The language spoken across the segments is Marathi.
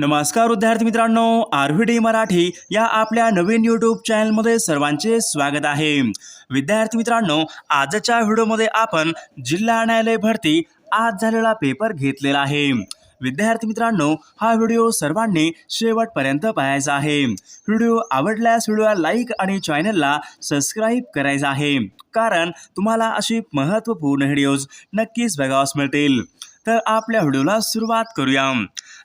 नमस्कार विद्यार्थी मित्रांनो आर व्ही डी मराठी या आपल्या नवीन यूट्यूब चॅनलमध्ये सर्वांचे स्वागत आहे. विद्यार्थी मित्रांनो आजच्या व्हिडिओमध्ये आपण जिल्हा न्यायालय भरती आज झालेला पेपर घेतलेला आहे. विद्यार्थी मित्रांनो हा व्हिडिओ सर्वांनी शेवटपर्यंत पाहायचा आहे. व्हिडिओ आवडल्यास व्हिडिओला लाईक आणि चॅनलला सबस्क्राईब करायचा आहे. कारण तुम्हाला अशी महत्त्वपूर्ण व्हिडिओज नक्कीच बघावास मिळतील. तर आपल्या व्हिडिओला सुरुवात करूया.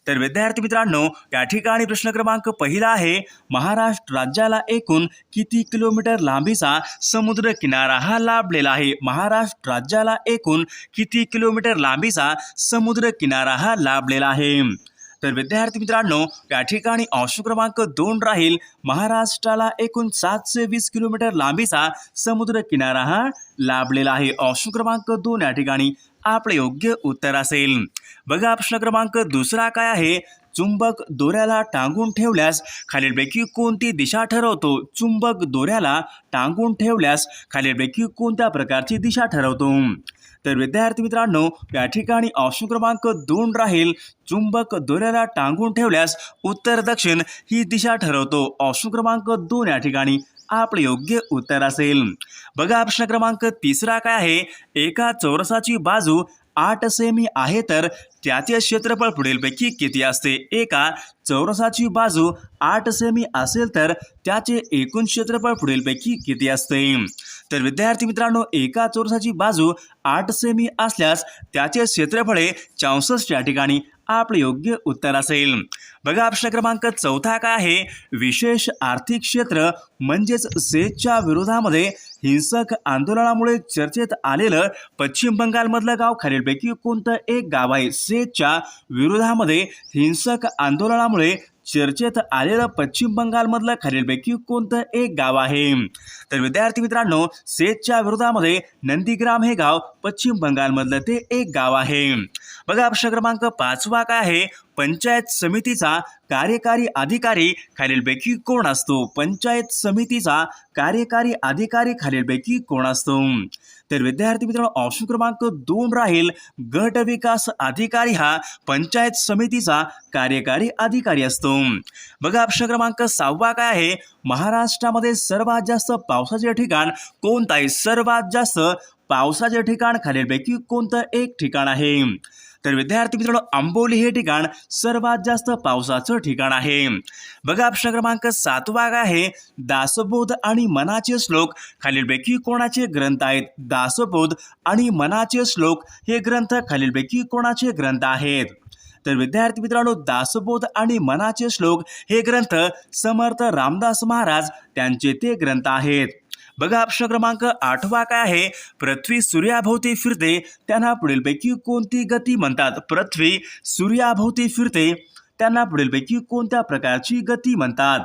तर विद्यार्थी मित्रांनो या ठिकाणी प्रश्न क्रमांक पहिला आहे महाराष्ट्र राज्याला एकूण किती किलोमीटर लांबीचा समुद्र किनारा हा लाभलेला आहे? महाराष्ट्र राज्याला एकूण किती किलोमीटर लांबीचा समुद्र किनारा हा लाभलेला आहे? तर विद्यार्थी मित्रांनो या ठिकाणी अंश क्रमांक दोन राहील महाराष्ट्राला एकूण सातशे वीस किलोमीटर लांबीचा समुद्र किनारा हा लाभलेला आहे. अंश क्रमांक दोन या ठिकाणी. आपले योग्य उत्तर असेल. बघा प्रश्न क्रमांक दुसरा काय आहे? चुंबक दोऱ्याला टांगून ठेवल्यास खालीलपैकी कोणती दिशा ठरवतो? चुंबक दोऱ्याला टांगून ठेवल्यास खालीलपैकी कोणत्या प्रकारची दिशा ठरवतो? तर विद्यार्थी मित्रांनो या ठिकाणी ऑप्शन क्रमांक दोन राहील. चुंबक दोऱ्याला टांगून ठेवल्यास उत्तर दक्षिण ही दिशा ठरवतो. ऑप्शन क्रमांक दोन या ठिकाणी. आपले योग्य उत्तर असेल. बघा प्रश्न क्रमांक तिसरा काय आहे? एका चौरसाची बाजू आठ सेमी आहे तर त्याचे क्षेत्रफळ पुढीलपैकी किती असते? एका चौरसाची बाजू आठ सेमी असेल तर त्याचे एकूण क्षेत्रफळ पुढीलपैकी किती असते? तर विद्यार्थी मित्रांनो एका चौरसाची बाजू आठ सेमी असल्यास त्याचे क्षेत्रफळे चौसष्ट या ठिकाणी आपले योग्य उत्तर असेल. बघा प्रश्न क्रमांक चौथा काय आहे? विशेष आर्थिक क्षेत्र म्हणजेच सेजच्या विरोधामध्ये हिंसक आंदोलनामुळे चर्चेत आलेलं पश्चिम बंगालमधलं गाव खालीलपैकी कोणतं एक गाव आहे? सेजच्या विरोधामध्ये हिंसक आंदोलनामुळे चर्चेत आलेलं पश्चिम बंगालमधलं खालीलपैकी कोणतं एक गाव आहे? तर विद्यार्थी मित्रांनो सेजच्या विरोधामध्ये नंदीग्राम हे गाव पश्चिम बंगालमधलं ते एक गाव आहे. बघा प्रश्न क्रमांक पाचवा काय आहे? पंचायत समितीचा कार्यकारी अधिकारी खालीलपैकी कोण असतो? पंचायत समितीचा कार्यकारी अधिकारी खालीलपैकी कोण असतो? तर विद्यार्थी मित्रांनो ऑप्शन क्रमांक दोन राहील गट विकास अधिकारी हा पंचायत समितीचा कार्यकारी अधिकारी असतो. बघा ऑप्शन क्रमांक सहावा काय आहे? महाराष्ट्रामध्ये सर्वात जास्त पावसाचे ठिकाण कोणतं आहे? सर्वात जास्त पावसाचे ठिकाण खालीलपैकी कोणतं एक ठिकाण आहे? तर विद्यार्थी मित्रांनो आंबोली हे ठिकाण सर्वात जास्त पावसाचं ठिकाण आहे. बघा प्रश्न क्रमांक सातवा काय आहे. दासबोध आणि मनाचे श्लोक. खालीलपैकी कोणाचे ग्रंथ आहेत? दासबोध आणि मनाचे श्लोक हे ग्रंथ खालीलपैकी कोणाचे ग्रंथ आहेत? तर विद्यार्थी मित्रांनो दासबोध आणि मनाचे श्लोक हे ग्रंथ समर्थ रामदास महाराज त्यांचे ते ग्रंथ आहेत. बघा प्रश्न क्रमांक आठवा काय आहे? पृथ्वी सूर्याभोवती फिरते त्यांना पुढीलपैकी कोणती गती म्हणतात? पृथ्वी सूर्याभोवती फिरते त्यांना पुढीलपैकी कोणत्या प्रकारची गती म्हणतात?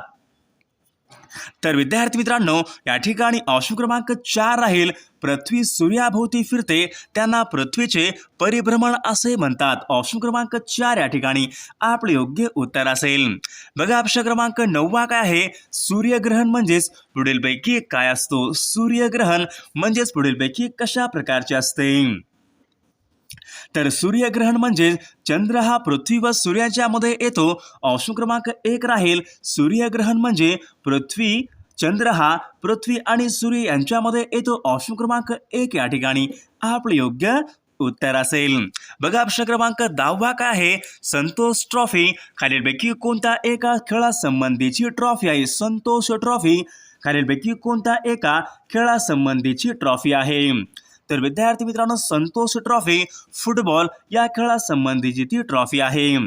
तर विद्यार्थी मित्रांनो या ठिकाणी ऑप्शन क्रमांक चार राहील. पृथ्वी सूर्याभोवती फिरते त्यांना पृथ्वीचे परिभ्रमण असे म्हणतात. ऑप्शन क्रमांक चार या ठिकाणी आपले योग्य उत्तर असेल. बघा ऑप्शन क्रमांक नववा काय आहे? सूर्यग्रहण म्हणजेच पुढीलपैकी काय असतो? सूर्यग्रहण म्हणजेच पुढीलपैकी कशा प्रकारचे असते? तर सूर्यग्रहण म्हणजे चंद्र हा पृथ्वी व सूर्याच्या मध्ये येतो. ऑप्शन क्रमांक एक राहील. सूर्यग्रहण म्हणजे पृथ्वी चंद्र हा पृथ्वी आणि सूर्य यांच्यामध्ये येतो ऑप्शन क्रमांक एक या ठिकाणी. आपले योग्य उत्तर असेल. बघा प्रश्न क्रमांक दहावा काय आहे? संतोष ट्रॉफी खालीलपैकी कोणत्या एका खेळासंबंधीची ट्रॉफी आहे? संतोष ट्रॉफी खालीलपैकी कोणत्या एका खेळासंबंधीची ट्रॉफी आहे? तर विद्यार्थी मित्रांनो संतोष ट्रॉफी फुटबॉल या खेळासंबंधीची ती ट्रॉफी आहे.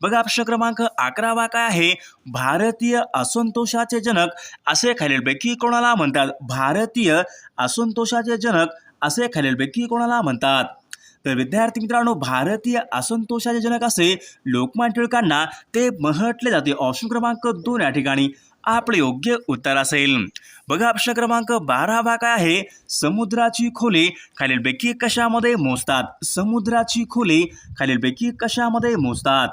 बघा प्रश्न क्रमांक अकरावा काय आहे? भारतीय असंतोषाचे जनक असे खालीलपैकी कोणाला म्हणतात? भारतीय असंतोषाचे जनक असे खालीलपैकी कोणाला म्हणतात? तर विद्यार्थी मित्रांनो भारतीय असंतोषाचे जनक असे लोकमान टिळकांना ते म्हटले जाते. ऑप्शन क्रमांक दोन या ठिकाणी. आपले योग्य उत्तर असेल. बघा प्रश्न क्रमांक बारावा काय आहे? समुद्राची खोली खालीलपैकी कशामध्ये मोजतात? समुद्राची खोली खालीलपैकी कशामध्ये मोजतात?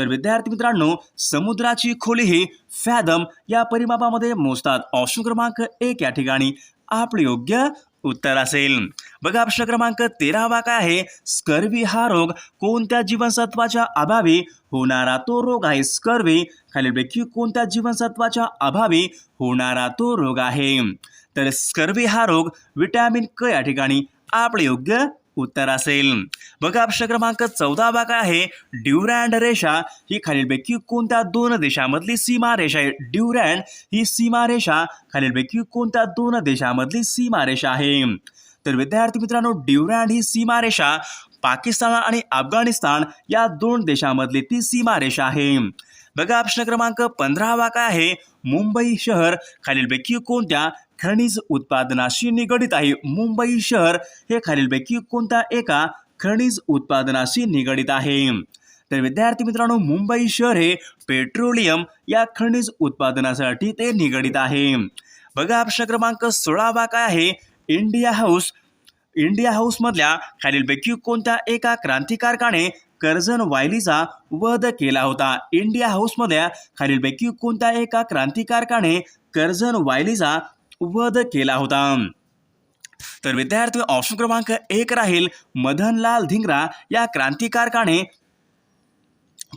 तर विद्यार्थी मित्रांनो समुद्राची खोली ही फॅदम या परिमापामध्ये मोजतात. ऑप्शन क्रमांक एक या ठिकाणी. आपले योग्य उत्तर असेल. बघा प्रश्न क्रमांक तेरावा काय आहे? स्कर्वी हा रोग कोणत्या जीवनसत्वाच्या अभावी होणारा तो रोग आहे? स्कर्वी खालीलपैकी कोणत्या जीवनसत्वाच्या अभावी होणारा तो रोग आहे? तर स्कर्वी हा रोग विटॅमिन क या ठिकाणी. आपले योग्य उत्तर असेल. बघा प्रश्न क्रमांक चौदा भाग आहे. ड्युरँड रेषा ही खालीलपैकी कोणत्या दोन देशामधली सीमारेषा आहे? ड्युरँड ही सीमारेषा खालीलपैकी कोणत्या दोन देशामधली सीमारेषा आहे? तर विद्यार्थी मित्रांनो ड्युरँड ही सीमारेषा पाकिस्तान आणि अफगाणिस्तान या दोन देशामधली ती सीमारेषा आहे. बघा प्रश्न क्रमांक पंधरावा काय आहे. मुंबई शहर खालीलपैकी कोणत्या खनिज उत्पादनाशी निगडित आहे. मुंबई शहर हे खालीलपैकी कोणत्या एका खनिज उत्पादनाशी निगडित आहे? तर विद्यार्थी मित्रांनो मुंबई शहर हे पेट्रोलियम या खनिज उत्पादनासाठी ते निगडित आहे. बघा प्रश्न क्रमांक सोळावा काय आहे? इंडिया हाऊस इंडिया हाऊसमधल्या खालीलपैकी कोणत्या एका क्रांतिकारकाने कर्जन वायलीचा वध केला होता? इंडिया हाऊसमधल्या खालीलपैकी कोणत्या एका क्रांतिकारकाने कर्जन वायलीचा वध केला होता. तर विद्यार्थी ऑप्शन क्रमांक एक राहील. मदनलाल धिंगरा या क्रांतिकारकाने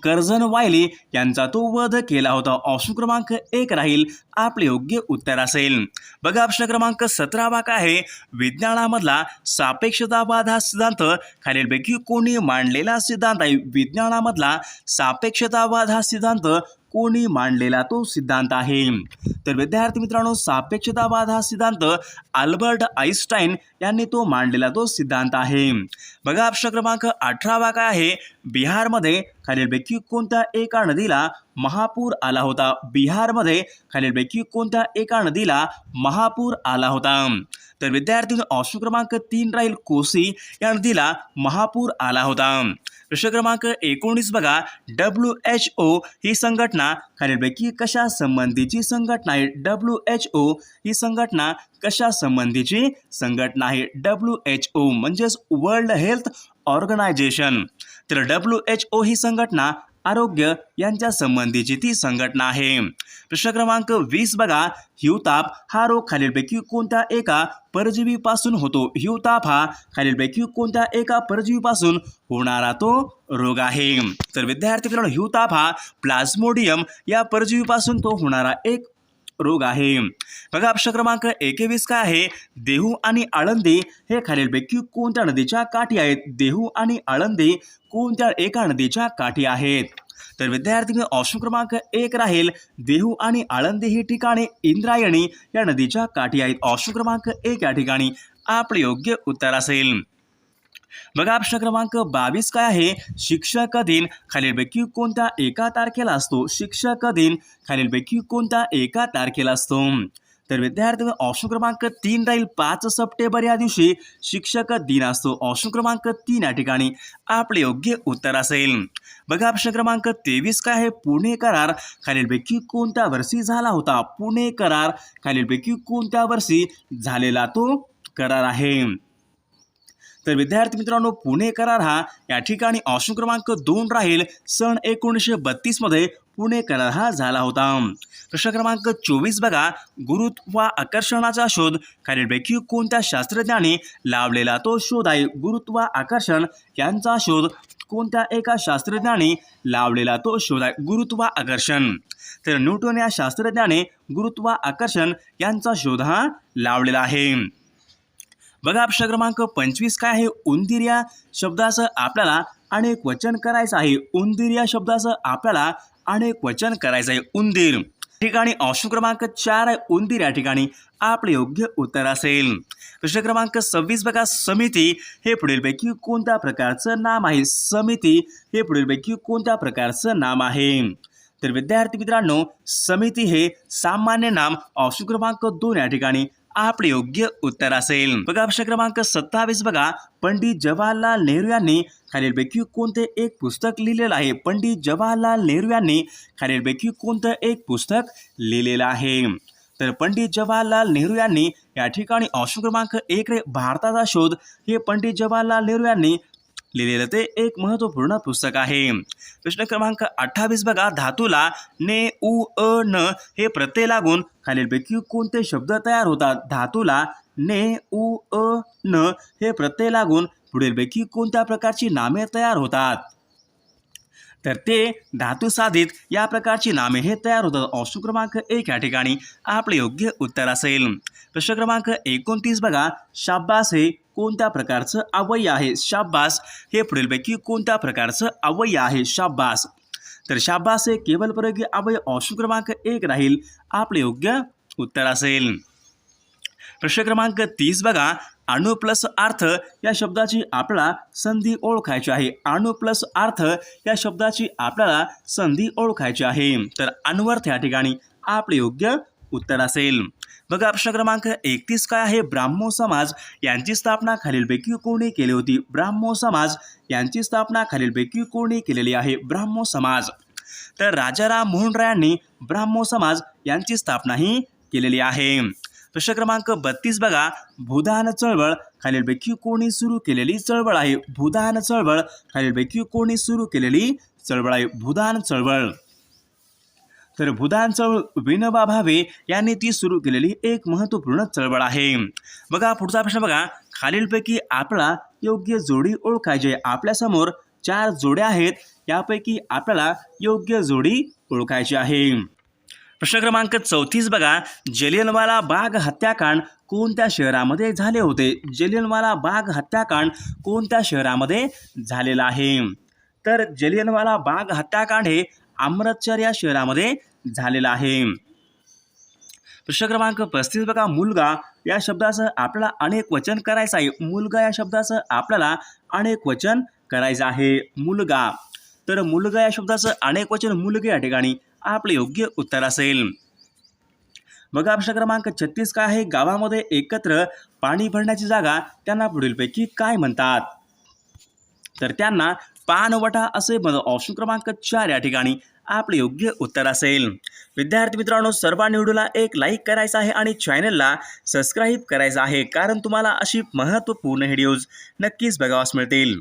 कर्जन वायली यांचा तो वध केला होता. ऑप्शन क्रमांक एक राहील. आपले योग्य उत्तर असेल. बघा ऑप्शन क्रमांक सतरावा काय आहे? विज्ञानामधला सापेक्षतावाद हा सिद्धांत. खालीलपैकी कोणी मांडलेला सिद्धांत आहे. विज्ञानामधला सापेक्षतावाद हा सिद्धांत कोणी मांडलेला तो सिद्धांत आहे. तर विद्यार्थी मित्रांनो सापेक्षतावाद हा सिद्धांत आल्बर्ट आईन्स्टाईन यांनी तो मांडलेला तो सिद्धांत आहे. बघा प्रश्न क्रमांक अठरावा काय आहे? बिहारमध्ये खालीलपैकी कोणत्या एका नदीला महापूर आला होता? बिहारमध्ये खालीलपैकी कोणत्या एका नदीला महापूर आला होता? तर विद्यार्थ्यांचा ऑप्शन क्रमांक तीन राहील कोसी. या नदीला महापूर आला होता. प्रश्न क्रमांक एकोणीस बघा. डब्ल्यू एच ओ ही संघटना खालीलपैकी कशा संबंधीची संघटना आहे? डब्ल्यू एच ओ ही संघटना कशा संबंधीची संघटना आहे? डब्ल्यू एच ओ म्हणजेच वर्ल्ड हेल्थ ऑर्गनायझेशन. तर डब्ल्यू एच ओ ही संघटना आरोग्य यांच्या संबंधीची ती संघटना आहे. प्रश्न क्रमांक वीस बघा. हिवताप हा रोग खालीलपैकी कोणत्या एका परजीवीपासून होतो? हिवताप हा खालीलपैकी कोणत्या एका परजीवीपासून होणारा तो रोग आहे. तर विद्यार्थी मित्रांनो हिवताप हा प्लाझ्मोडियम या परजीवीपासून तो होणारा एक रोग आहे. बघा प्रश्न क्रमांक एकेवीस काय आहे? देहू आणि आळंदी हे खालीलपैकी कोणत्या नदीच्या काठी आहेत? देहू आणि आळंदी कोणत्या एका नदीच्या काठी आहेत? तर विद्यार्थी ऑप्शन क्रमांक एक राहील. देहू आणि आळंदी ही ठिकाणे इंद्रायणी या नदीच्या काठी आहेत. ऑप्शन क्रमांक एक या ठिकाणी आपले योग्य उत्तर असेल. बघा प्रश्न क्रमांक बावीस काय आहे? शिक्षक दिन खालीलपैकी कोणत्या एका तारखेला असतो? शिक्षक दिन खालीलपैकी कोणत्या एका तारखेला असतो? तर विद्यार्थी ऑप्शन क्रमांक तीन राहील. पाच सप्टेंबर या दिवशी शिक्षक दिन असतो. ऑप्शन क्रमांक तीन या ठिकाणी आपले योग्य उत्तर असेल. बघा प्रश्न क्रमांक तेवीस काय आहे? पुणे करार खालीलपैकी कोणत्या वर्षी झाला होता? पुणे करार खालीलपैकी कोणत्या वर्षी झालेला तो करार आहे? तर विद्यार्थी मित्रांनो पुणे करार हा या ठिकाणी ऑप्शन क्रमांक दोन राहील. सन एकोणीसशे बत्तीसमध्ये पुणे करार हा झाला होता. प्रश्न क्रमांक चोवीस बघा. गुरुत्व आकर्षणाचा शोध. खालीलपैकी कोणत्या शास्त्रज्ञाने लावलेला तो शोध आहे? गुरुत्व आकर्षण यांचा शोध. कोणत्या एका शास्त्रज्ञाने लावलेला तो शोध आहे? गुरुत्व आकर्षण. तर न्यूटन या शास्त्रज्ञाने गुरुत्व आकर्षण यांचा शोध हा लावलेला आहे. बघा प्रश्न क्रमांक पंचवीस काय आहे? उंदीर या शब्दाचं आपल्याला अनेक वचन करायचं आहे. उंदीर या शब्दाचं आपल्याला अनेक वचन करायचं आहे. उंदीर. ठिकाणी ऑप्शन क्रमांक चार आहे. उंदीर या ठिकाणी आपले योग्य उत्तर असेल. प्रश्न क्रमांक सव्वीस बघा समिती हे पुढीलपैकी कोणत्या प्रकारचं नाम आहे? समिती हे पुढीलपैकी कोणत्या प्रकारचं नाम आहे? तर विद्यार्थी मित्रांनो समिती हे सामान्य नाम ऑप्शन क्रमांक दोन या ठिकाणी आपले योग्य उत्तर असेल. बघा प्रश्न क्रमांक सत्तावीस बघा. पंडित जवाहरलाल नेहरू यांनी खालीलपैकी कोणते एक पुस्तक लिहिलेलं आहे? पंडित जवाहरलाल नेहरू यांनी खालीलपैकी कोणतं एक पुस्तक लिहिलेलं आहे? तर पंडित जवाहरलाल नेहरू यांनी या ठिकाणी ऑप्शन क्रमांक एक रे भारताचा शोध. हे पंडित जवाहरलाल नेहरू यांनी लिहिलेलं ते एक महत्त्वपूर्ण पुस्तक आहे. प्रश्न क्रमांक अठ्ठावीस बघा. धातूला ने उ अ न हे प्रत्यय लागून खालीलपैकी कोणते शब्द तयार होतात? धातूला ने उ अ न हे प्रत्यय लागून पुढीलपैकी कोणत्या प्रकारची नामे तयार होतात? तर ते धातू साधित या प्रकारची नामे हे तयार होतात ऑप्शन क्रमांक एक या ठिकाणी. आपले योग्य उत्तर असेल. प्रश्न क्रमांक एकोणतीस बघा. शाब्बास हे कोणत्या प्रकारचं अवयय आहे? शाब्बास हे पुढीलपैकी कोणत्या प्रकारचं अवयय आहे? शाब्बास. तर शाब्बास हे केवल प्रयोगी अवयय ऑप्शन क्रमांक एक राहील. आपले योग्य उत्तर असेल. प्रश्न क्रमांक तीस बघा. अणु प्लस अर्थ या शब्दाची आपल्याला संधी ओळखायची आहे. अणु प्लस अर्थ या शब्दाची आपल्याला संधी ओळखायची आहे. तर अन्वर्थ या ठिकाणी आपले योग्य उत्तर असेल. बघा प्रश्न क्रमांक एकतीस काय आहे? ब्राह्मो समाज यांची स्थापना खालीलपैकी कोणी केली होती? ब्राह्मो समाज यांची स्थापना खालीलपैकी कोणी केलेली आहे? ब्राह्मो समाज. तर राजाराम मोहनरायांनी ब्राह्मो समाज यांची स्थापनाही केलेली आहे. प्रश्न क्रमांक बत्तीस बघा. भूदान चळवळ. खालीलपैकी कोणी सुरू केलेली चळवळ आहे? भूदान चळवळ. खालीलपैकी कोणी सुरू केलेली चळवळ आहे? भूदान चळवळ. तर भूदान चळवळ विनोबा भावे यांनी ती सुरू केलेली एक महत्त्वपूर्ण चळवळ आहे. बघा पुढचा प्रश्न बघा. खालीलपैकी आपला योग्य जोडी ओळखायची आपल्यासमोर चार जोड्या आहेत यापैकी आपल्याला योग्य जोडी ओळखायची आहे. प्रश्न क्रमांक चौतीस बघा. जलियनवाला बाग हत्याकांड कोणत्या शहरामध्ये झाले होते? जलियनवाला बाग हत्याकांड कोणत्या शहरामध्ये झालेला आहे? तर जलियनवाला बाग हत्याकांड हे अमृतसर या शहरामध्ये झालेलं आहे. प्रश्न क्रमांक पस्तीस बघा. मुलगा या शब्दाचं आपल्याला अनेक वचन करायचं आहे. मुलगा या शब्दाचं आपल्याला अनेक वचन करायचं आहे. मुलगा. तर मुलगा या शब्दाचं अनेक वचन मुलगे या ठिकाणी आपले योग्य उत्तर असेल. मग प्रश्न क्रमांक छत्तीस काय आहे? गावामध्ये एकत्र पाणी भरण्याची जागा त्यांना पुढीलपैकी काय म्हणतात? तर त्यांना पानवटा असे ऑप्शन क्रमांक चार या ठिकाणी आपले योग्य उत्तर असेल. विद्यार्थी मित्रांनो सर्वांनी व्हिडिओला एक लाईक करायचा आहे आणि चॅनलला सबस्क्राईब करायचं आहे. कारण तुम्हाला अशी महत्त्वपूर्ण व्हिडिओज नक्कीच बघावास मिळतील.